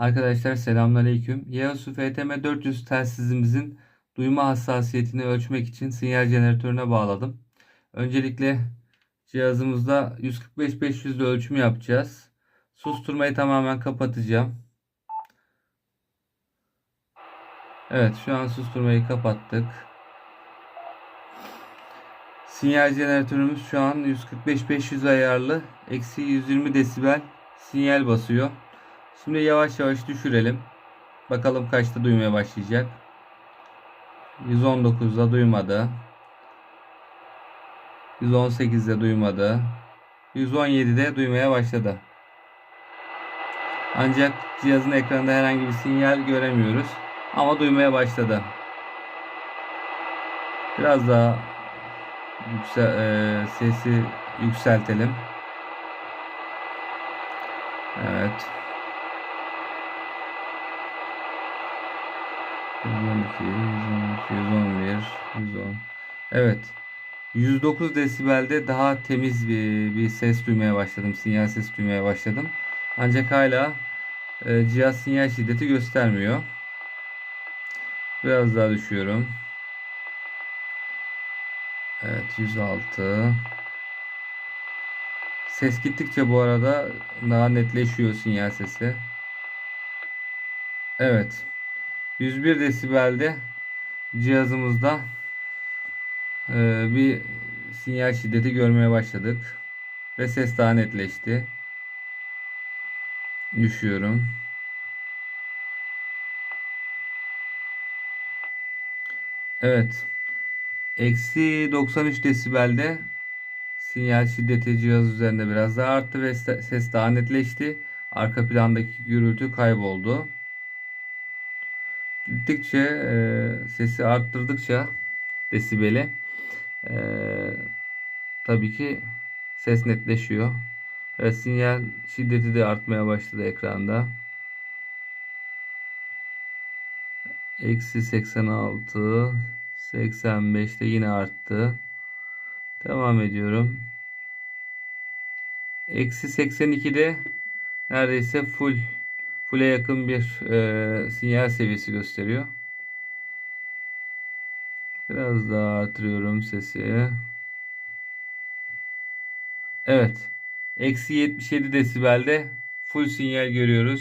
Arkadaşlar selamünaleyküm. Yaosu FTM 400 telsizimizin duyma hassasiyetini ölçmek için sinyal jeneratörüne bağladım. Öncelikle cihazımızda 145-500 ile ölçüm yapacağız. Susturmayı tamamen kapatacağım. Evet şu an susturmayı kapattık. Sinyal jeneratörümüz şu an 145-500 ayarlı. Eksi 120 desibel sinyal basıyor. Şimdi yavaş yavaş düşürelim. Bakalım kaçta duymaya başlayacak. 119'da duymadı. 118'de duymadı. 117'de duymaya başladı. Ancak cihazın ekranında herhangi bir sinyal göremiyoruz. Ama duymaya başladı. Biraz daha yüksel, e, sesi yükseltelim. Evet. 112, 112, 111, 110. Evet. 109 desibelde daha temiz bir, bir ses duymaya başladım. Sinyal sesi duymaya başladım. Ancak hala e, cihaz sinyal şiddeti göstermiyor. Biraz daha düşüyorum. Evet 106. Ses gittikçe bu arada daha netleşiyor sinyal sesi. Evet. 101 desibelde cihazımızda e, bir sinyal şiddeti görmeye başladık. Ve ses daha netleşti. Düşüyorum. Evet. Eksi 93 desibelde sinyal şiddeti cihaz üzerinde biraz daha arttı ve ses daha netleşti. Arka plandaki gürültü kayboldu. Gittikçe e, sesi arttırdıkça desibeli e, tabii ki ses netleşiyor. Evet, sinyal şiddeti de artmaya başladı ekranda. Eksi 86 85'te yine arttı. Devam ediyorum. Eksi 82'de neredeyse full full'e yakın bir e, sinyal seviyesi gösteriyor. Biraz daha artırıyorum sesi. Evet. Eksi 77 desibelde full sinyal görüyoruz.